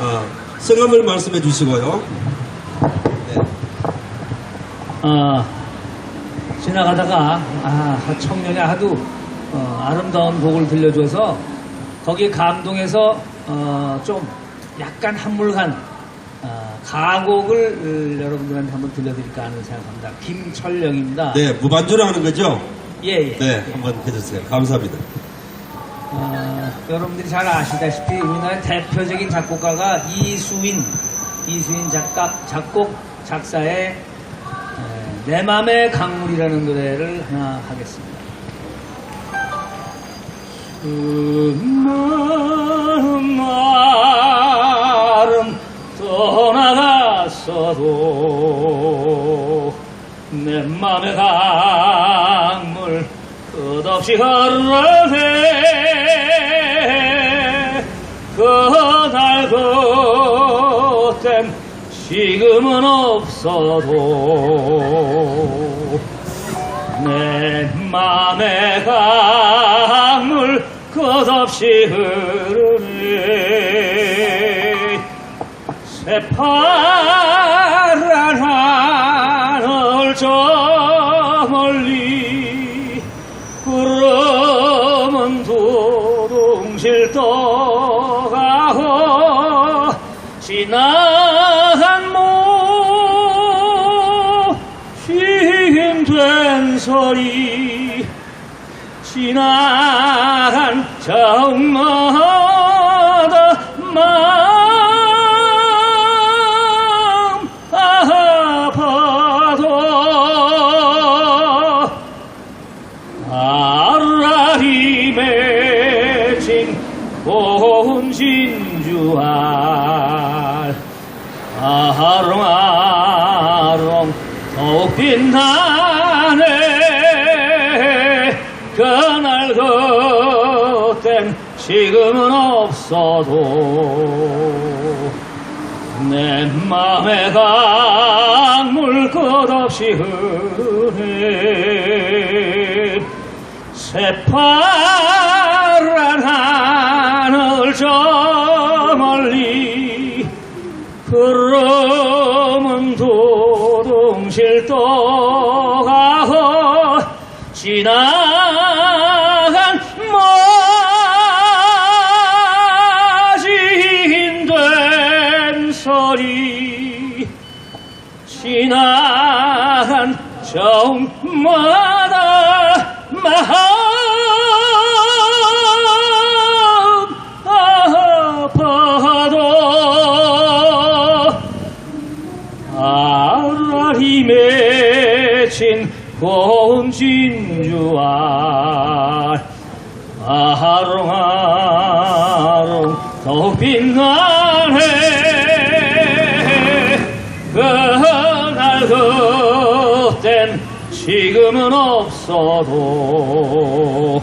어, 성함을 말씀해 주시고요. 네. 어, 지나가다가 아, 청년이 하도 어, 아름다운 곡을 들려줘서 거기에 감동해서 어, 좀 약간 한물간 어, 가곡을 어, 여러분들한테 한번 들려드릴까 하는 생각합니다. 김철령입니다. 네, 무반주로 하는 거죠? 예, 예. 네, 한번 해주세요. 감사합니다. 어, 여러분들이 잘 아시다시피 우리나라의 대표적인 작곡가가 이수인, 이수인 작가, 작곡, 작사의 에, 내 맘의 강물이라는 노래를 하나 하겠습니다. 수많은 나름 떠나갔어도 내 맘의 강물 끝없이 흐르네 그땐 지금은 없어도 내 맘의 강물 끝없이 흐르네. 새파 소리 지나간 정마 그땐 지금은 없어도 내 맘의 강물 끝없이 흐르네 새파란 하늘 저 지나간 정마다 마음 아파도 아라리 맺힌 고운 진주알 아롱아롱 더욱 빛나네 없어도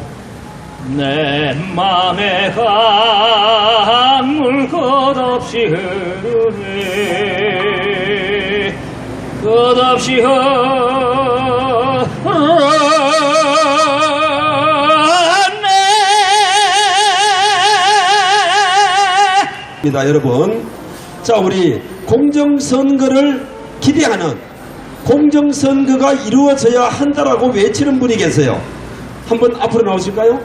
내 맘의 강물 끝없이 흐르네 끝없이 흐르네 여러분. 자, 우리 공정선거를 기대하는 공정선거가 이루어져야 한다라고 외치는 분이 계세요. 한번 앞으로 나오실까요?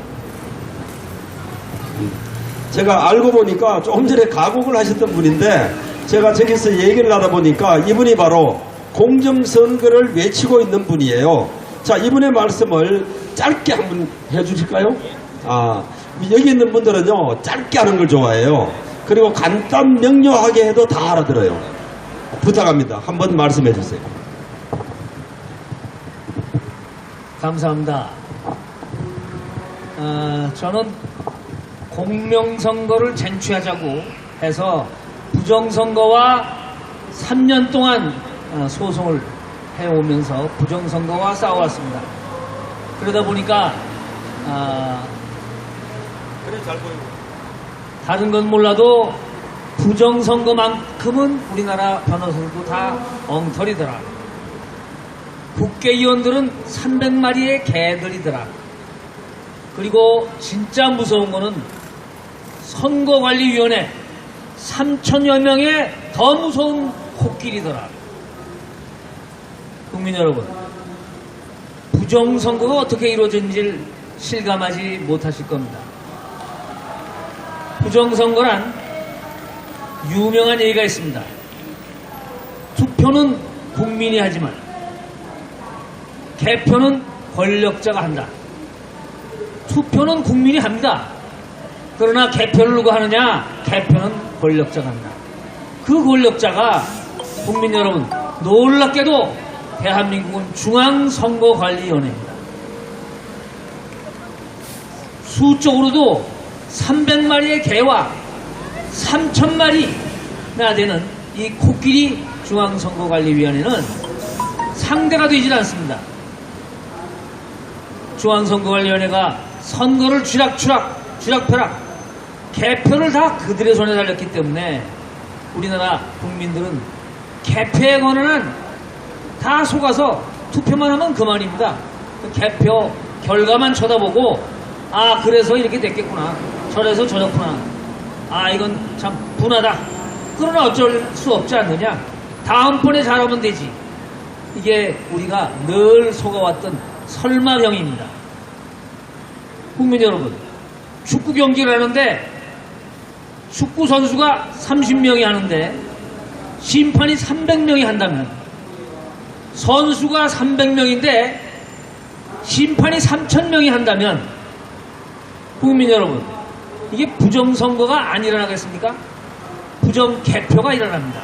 제가 알고 보니까 조금 전에 가곡을 하셨던 분인데 제가 저기서 얘기를 하다 보니까 이분이 바로 공정선거를 외치고 있는 분이에요. 자, 이분의 말씀을 짧게 한번 해주실까요? 아, 여기 있는 분들은요, 짧게 하는 걸 좋아해요. 그리고 간단 명료하게 해도 다 알아들어요. 부탁합니다. 한번 말씀해 주세요. 감사합니다. 어, 저는 공명선거를 쟁취하자고 해서 부정선거와 3년 동안 어, 소송을 해오면서 부정선거와 싸워왔습니다. 그러다 보니까 보이고. 다른 건 몰라도 부정선거만큼은 우리나라 변호사들도 다 엉터리더라. 국회의원들은 300마리의 개들이더라. 그리고 진짜 무서운 거는 선거관리위원회 3천여 명의 더 무서운 코끼리더라. 국민 여러분, 부정선거가 어떻게 이루어진지를 실감하지 못하실 겁니다. 부정선거란 유명한 얘기가 있습니다. 투표는 국민이 하지만 개표는 권력자가 한다. 투표는 국민이 합니다. 그러나 개표를 누가 하느냐? 개표는 권력자가 한다. 그 권력자가 국민 여러분 놀랍게도 대한민국은 중앙선거관리위원회입니다. 수적으로도 300마리의 개와 3천마리나 되는 이 코끼리 중앙선거관리위원회는 상대가 되질 않습니다. 중앙선거관리위원회가 선거를 쥐락 쥐락, 쥐락 펴락, 개표를 다 그들의 손에 달렸기 때문에 우리나라 국민들은 개표에 관한 다 속아서 투표만 하면 그만입니다. 그 개표 결과만 쳐다보고 아 그래서 이렇게 됐겠구나. 저래서 저렇구나. 아 이건 참 분하다. 그러나 어쩔 수 없지 않느냐? 다음번에 잘하면 되지. 이게 우리가 늘 속아왔던 설마병입니다 국민 여러분 축구 경기를 하는데 축구 선수가 30명이 하는데 심판이 300명이 한다면 선수가 300명인데 심판이 3,000명이 한다면 국민 여러분 이게 부정선거가 안 일어나겠습니까? 부정 개표가 일어납니다.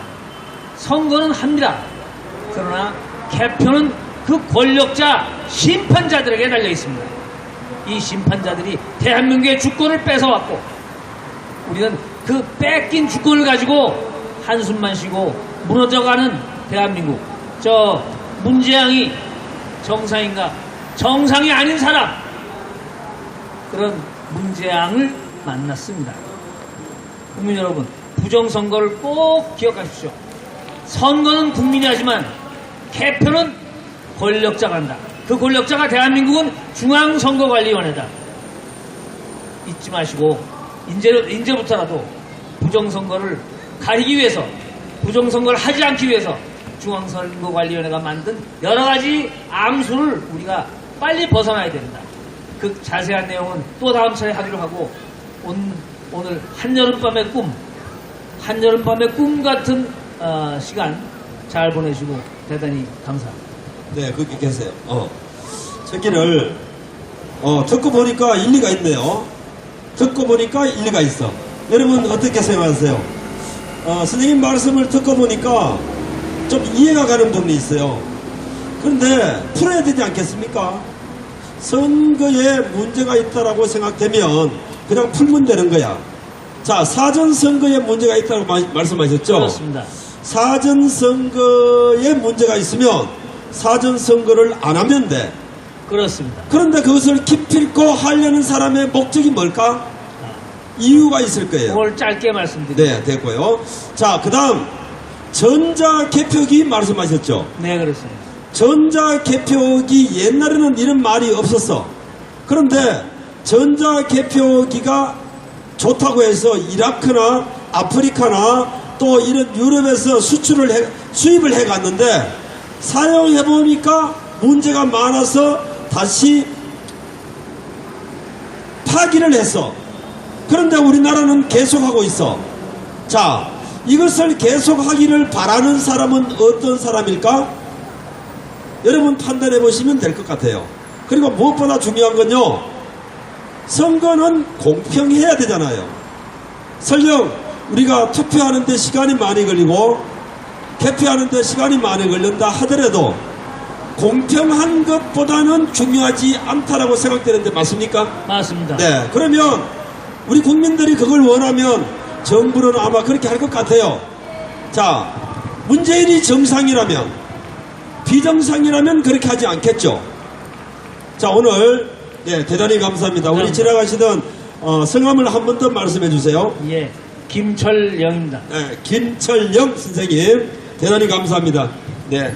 선거는 합니다. 그러나 개표는 그 권력자 심판자들에게 달려 있습니다. 이 심판자들이 대한민국의 주권을 뺏어왔고 우리는 그 뺏긴 주권을 가지고 한숨만 쉬고 무너져가는 대한민국 저 문재양이 정상인가 정상이 아닌 사람 그런 문재양을 만났습니다. 국민 여러분 부정선거를 꼭 기억하십시오. 선거는 국민이 하지만 개표는 권력자가 한다. 그 권력자가 대한민국은 중앙선거관리위원회다. 잊지 마시고 이제, 이제부터라도 부정선거를 가리기 위해서 부정선거를 하지 않기 위해서 중앙선거관리위원회가 만든 여러 가지 암수를 우리가 빨리 벗어나야 됩니다. 그 자세한 내용은 또 다음 차례 하기로 하고 온, 오늘 한여름밤의 꿈 한여름밤의 꿈 같은 어, 시간 잘 보내시고 대단히 감사합니다. 네, 거기 계세요. 어. 저기를, 어, 듣고 보니까 일리가 있네요. 듣고 보니까 일리가 있어. 여러분, 어떻게 생각하세요? 어, 선생님 말씀을 듣고 보니까 좀 이해가 가는 부분이 있어요. 그런데 풀어야 되지 않겠습니까? 선거에 문제가 있다라고 생각되면 그냥 풀면 되는 거야. 자, 사전 선거에 문제가 있다고 마- 말씀하셨죠? 그렇습니다. 사전 선거에 문제가 있으면 사전선거를 안 하면 돼. 그렇습니다. 그런데 그것을 기필코 하려는 사람의 목적이 뭘까? 이유가 있을 거예요. 그걸 짧게 말씀드립니다. 네, 됐고요. 자, 그 다음, 전자개표기 말씀하셨죠? 네, 그렇습니다. 전자개표기 옛날에는 이런 말이 없었어. 그런데 전자개표기가 좋다고 해서 이라크나 아프리카나 또 이런 유럽에서 수출을 해, 수입을 해 갔는데 사용해 보니까 문제가 많아서 다시 파기를 했어. 그런데 우리나라는 계속하고 있어. 자, 이것을 계속하기를 바라는 사람은 어떤 사람일까? 여러분 판단해 보시면 될 것 같아요. 그리고 무엇보다 중요한 건요. 선거는 공평해야 되잖아요. 설령 우리가 투표하는데 시간이 많이 걸리고 개표하는데 시간이 많이 걸린다 하더라도 공평한 것보다는 중요하지 않다라고 생각되는데 맞습니까? 맞습니다. 네. 그러면 우리 국민들이 그걸 원하면 정부는 아마 그렇게 할 것 같아요. 자, 문재인이 정상이라면 비정상이라면 그렇게 하지 않겠죠. 자, 오늘 네, 대단히 감사합니다. 우리 감사합니다. 지나가시던 어, 성함을 한 번 더 말씀해 주세요. 예, 김철영입니다. 네, 김철영 선생님 대단히 감사합니다. 네.